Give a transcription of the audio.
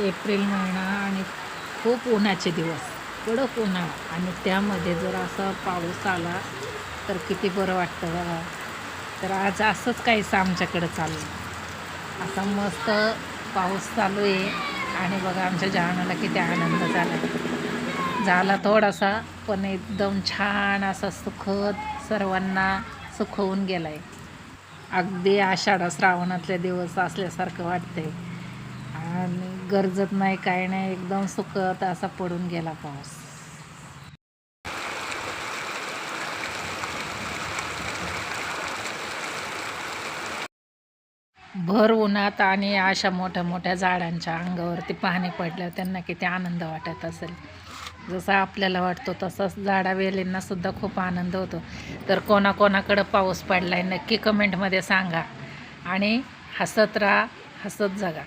April महिना आणि खूप उन्हाचे दिवस. कडक उन्हाळा. आणि त्यामध्ये जर असा पाऊस आला तर किती बरं वाटतं बघा. तर आज असंच काहीसं आमच्याकडं चालू आहे. असा मस्त पाऊस चालू आहे. आणि बघा आमच्या जहानाला किती आनंद झाला. झाला थोडासा पण एकदम छान असा सुखद सर्वांना सुखवून गेला आहे अगदी आषाढ श्रावणातले दिवस असल्यासारखं वाटतंय. आणि गरजत नाही काय नाही एकदम सुखद असा पडून गेला पाऊस. भर उन्हात आणि अशा मोठ्या मोठ्या झाडांच्या अंगावरती पाणी पडल्यावर त्यांना किती आनंद वाटत असेल. जसा आपल्याला वाटतो तसंच झाडावेलींना सुद्धा खूप आनंद होतो. तर कोणाकोणाकडं पाऊस पडला आहे नक्की कमेंटमध्ये सांगा. आणि हसत राहा हसत जगा.